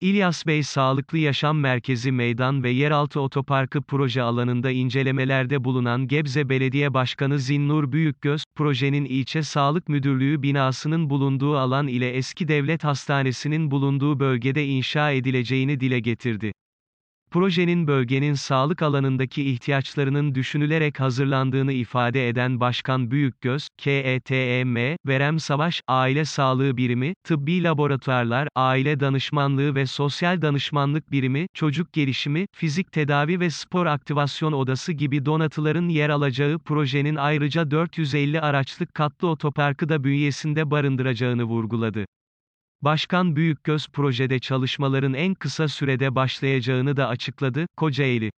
İlyas Bey Sağlıklı Yaşam Merkezi Meydan ve Yeraltı Otoparkı proje alanında incelemelerde bulunan Gebze Belediye Başkanı Zinnur Büyükgöz, projenin ilçe sağlık müdürlüğü binasının bulunduğu alan ile eski devlet hastanesinin bulunduğu bölgede inşa edileceğini dile getirdi. Projenin bölgenin sağlık alanındaki ihtiyaçlarının düşünülerek hazırlandığını ifade eden Başkan Büyükgöz, KETM, Verem Savaş, Aile Sağlığı Birimi, Tıbbi Laboratuvarlar, Aile Danışmanlığı ve Sosyal Danışmanlık Birimi, Çocuk Gelişimi, Fizik Tedavi ve Spor Aktivasyon Odası gibi donatıların yer alacağı projenin ayrıca 450 araçlık katlı otoparkı da bünyesinde barındıracağını vurguladı. Başkan Büyükgöz projede çalışmaların en kısa sürede başlayacağını da açıkladı, Kocaeli